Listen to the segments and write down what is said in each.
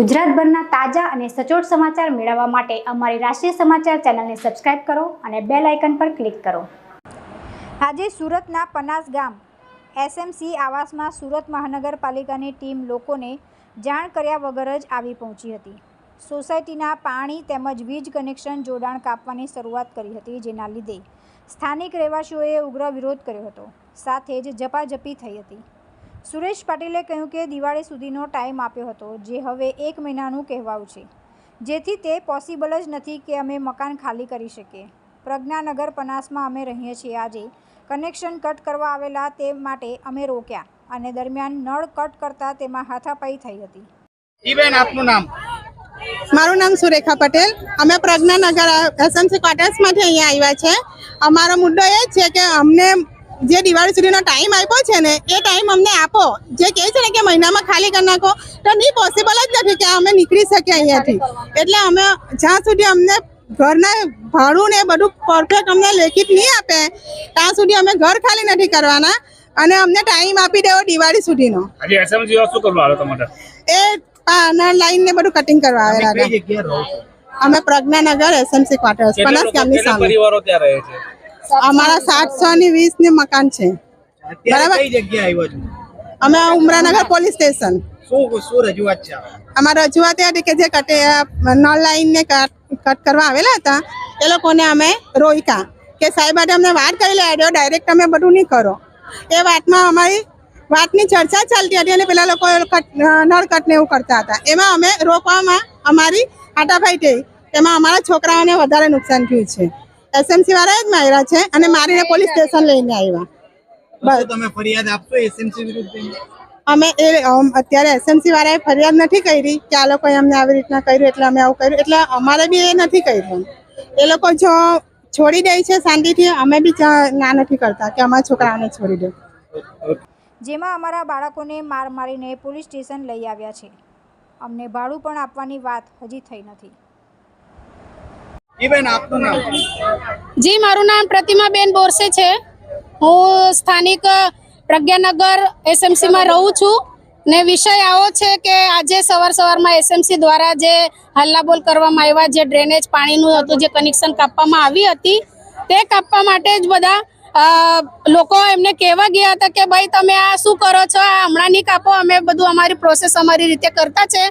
ગુજરાતભરના તાજા અને સચોટ સમાચાર મેળવવા માટે અમારી રાષ્ટ્રીય સમાચાર ચેનલને સબસ્ક્રાઇબ કરો અને બેલ આઇકન પર ક્લિક કરો. આજે સુરતના પનાસ ગામ એસએમસી આવાસમાં સુરત મહાનગરપાલિકાની ટીમ લોકોને જાણ કર્યા વગર જ આવી પહોંચી હતી. સોસાયટીના પાણી તેમજ વીજ કનેક્શન જોડાણ કાપવાની શરૂઆત કરી હતી, જેના લીધે સ્થાનિક રહેવાસીઓએ ઉગ્ર વિરોધ કર્યો હતો. સાથે જ ઝપાઝપી થઈ હતી. સુરેશ પાટીલે કહ્યું કે દિવાળી સુધીનો ટાઈમ આપ્યો હતો જે હવે એક મહિનાનું કહેવાયું છે. જેથી તે પોસિબલ જ નથી કે અમે મકાન ખાલી કરી શકીએ. પ્રજ્ઞાનગર પનાસમાં અમે રહીએ છીએ આજે. કનેક્શન કટ કરવા આવેલા તે માટે અમે રોક્યા અને દરમિયાન નળ કટ કરતા તેમાં હાથાપાઈ થઈ હતી. જી આપનું નામ? મારું નામ સુરેખા પટેલ. અમે પ્રજ્ઞાનગર એસએમસી ક્વાર્ટર્સમાંથી અહીંયા આવ્યા છે. અમારો મુદ્દો એ જ છે કે અમને જે દિવાળી સુધીનો ટાઈમ આપ્યો છે ને એ ટાઈમ અમને આપો. જે કહે છે ને કે મહિનામાં ખાલી કરી નાખો તો નહીં પોસિબલ જ નથી કે અમે નીકળી શકીએ અહીંયાથી. એટલે અમે જ્યાં સુધી અમને ઘરના ભાડું ને બધું પરફેક્ટ અમને લેખિત નહીં આપે ત્યાં સુધી અમે ઘર ખાલી નથી કરવાના. અને અમને ટાઈમ આપી દેવો દિવાળી સુધીનો. આજે એસએમસી શું કરવા આવ્યો તમારે? એ લાઈન ને બધું કટિંગ કરવા આવે હતા અમે પ્રજ્ઞાનગર એસએમસી ક્વાર્ટર્સ પનાસ ગામની સામે. પરિવારો ત્યાં રહે છે? અમારા સાતસો ની વીસની મકાન છે. બરાબર. અમે ઉમરાનગર પોલીસ સ્ટેશન. અમારા રજૂઆત એ હતી કે જે કટે નળ લાઈન ને કટ કટ કરવા આવેલા હતા એ લોકોને અમે રોહિકા કે સાહેબ અમને વાત કરી લેડ્યો ડાયરેક્ટ તમે બધું નહીં કરો. એ વાતમાં અમારી વાતની ચર્ચા ચાલતી હતી અને પેલા લોકો નળ કટ ને એવું કરતા હતા. એમાં અમે રોકવામાં અમારી હાટાફાઈ થઈ. એમાં અમારા છોકરાઓને વધારે નુકસાન થયું છે. એસએમસી વાળા જ માર્યા છે અને મારીને પોલીસ સ્ટેશન લઈને આવ્યા. તમે ફરિયાદ આપશો એસએમસી વિરુદ્ધ અમે એ અત્યારે એસએમસી વાળાએ ફરિયાદ નથી કરી કે આ લોકોએ અમને આવી રીતના કર્યું એટલે અમે આવું કર્યું. એટલે અમારે બી એ નથી કર્યું. એ લોકો જો છોડી દે છે શાંતિથી અમે બી ના નથી કરતા કે અમારા છોકરાઓને છોડી દે. જેમાં અમારા બાળકોને માર મારીને પોલીસ સ્ટેશન લઈ આવ્યા છે. અમને ભાડું પણ આપવાની વાત હજી થઈ નથી. બેન, આપનું નામ? જી, મારું નામ પ્રતિમાબેન બોરસે છે. હું સ્થાનિક પ્રજ્ઞાનગર એસએમસીમાં રહું છું ને વિષય આવો છે કે આજે સવાર સવારમાં એસએમસી દ્વારા જે હલ્લાબોલ કરવામાં આવ્યા, જે ડ્રેનેજ પાણીનું હતું, જે કનેક્શન કાપવામાં આવી હતી, તે કાપવા માટે જ બધા લોકો એમને કહેવા ગયા હતા કે, ભાઈ, તમે આ શું કરો છો? આ હમણાં નહીં કાપો, અમે બધું અમારી પ્રોસેસ અમારી રીતે કરતા છે.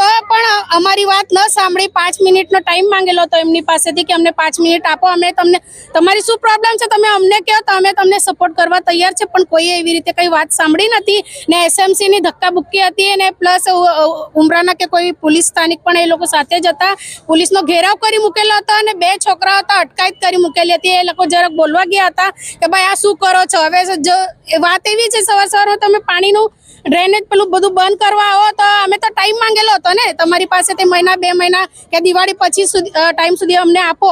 તો પણ અમારી વાત ન સાંભળી. પાંચ મિનિટનો ટાઈમ માંગેલો હતો એમની પાસેથી કે અમને પાંચ મિનિટ આપો. અમે તમને, તમારી શું પ્રોબ્લેમ છે? તમે અમને કહો તો અમે તમને સપોર્ટ કરવા તૈયાર છે. પણ કોઈએ એવી રીતે કંઈ વાત સાંભળી નથી. ને એસએમસીની ધક્કા ધક્કાબુક્કી હતી અને પ્લસ ઉમરાના કે કોઈ પોલીસ સ્થાનિક પણ એ લોકો સાથે જ હતા. પોલીસનો ઘેરાવ કરી મૂકેલો હતો અને બે છોકરાઓ હતા અટકાયત કરી મૂકેલી હતી. એ લોકો જરાક બોલવા ગયા હતા કે ભાઈ, આ શું કરો છો? હવે જો વાત એવી છે, સવાર સવારમાં તમે પાણીનું ડ્રેનેજ પેલું બધું બંધ કરવા આવો તો અમે તો ટાઈમ માંગેલો હતો. ને, તમારી તે મહિના, બે મહિના કે દિવાળી પછી સુધી ટાઈમ સુધી અમને આપો.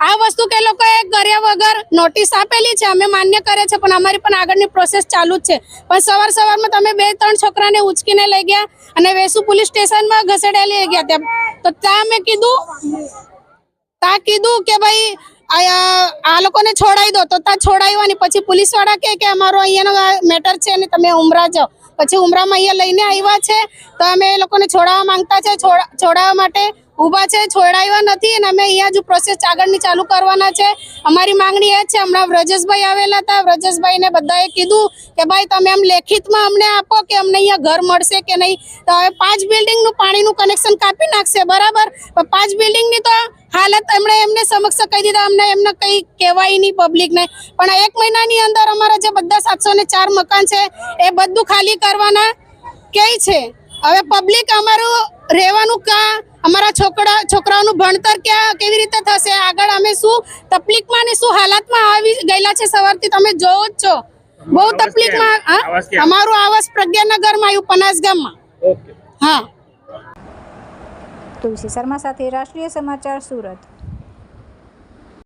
આ વસ્તુ કે લોકોએ કર્યા વગર નોટિસ આપેલી છે, અમે માન્ય કરે છે, પણ અમારી પણ આગળની પ્રોસેસ ચાલુ જ છે. પણ સવાર સવારમાં તમે બે, ત્રણ છોકરાને ઉચકીને લઈ ગયા અને વેસુ પોલીસ સ્ટેશનમાં ઘસેડ્યા લઈ ગયા ત્યાં. તો ત્યાં મેં કીધું તા કીધું કે ભાઈ આ લોકોને છોડાઈ દો તો ત્યાં છોડાવ્યા પછી પોલીસવાળા કહે કે અમારો અહીંયાનો મેટર છે ને તમે ઉમરા જાઓ. પછી ઉમરામાં અહીંયા લઈને આવ્યા છે. તો અમે એ લોકોને છોડાવવા માંગતા છે. છોડા- છોડાવવા માટે ઊભા છે છોડાવ્યા નથી અને અમે અહીંયા જ પ્રોસેસ આગળની ચાલુ કરવાના છે. અમારી માંગણી એ છે, હમણાં વ્રજેશભાઈ આવેલા હતા. વ્રજેશભાઈને બધાએ કીધું કે ભાઈ તમે આમ લેખિતમાં અમને આપો કે અમને અહીંયા ઘર મળશે કે નહીં. તો હવે પાંચ બિલ્ડિંગનું પાણીનું કનેક્શન કાપી નાખશે, બરાબર? પણ પાંચ બિલ્ડિંગની તો હાલત એમણે એમને સમક્ષ કહી દીધા, અમને એમને કંઈ કહેવાય નહીં પબ્લિકને પણ એક મહિનાની અંદર અમારા જે બધા સાતસો ને ચાર મકાન છે, એ બધું ખાલી કરવાના કહે છે. હવે પબ્લિક અમારું રહેવાનું કા અમારા છોકરા છોકરાઓનું ભણતર ક્યાં કેવી રીતે થશે? આગળ અમે શું તકલીફમાં ને શું હાલતમાં આવી ગયેલા છે સવારથી? તમે જોવો જ છો. બહુ તકલીફમાં હા? અમારું આવાસ પ્રજ્ઞાનગરમાં આવ્યું પનાસ ગામમાં હા. તુલસી શર્મા સાથે રાષ્ટ્રીય સમાચાર સુરત.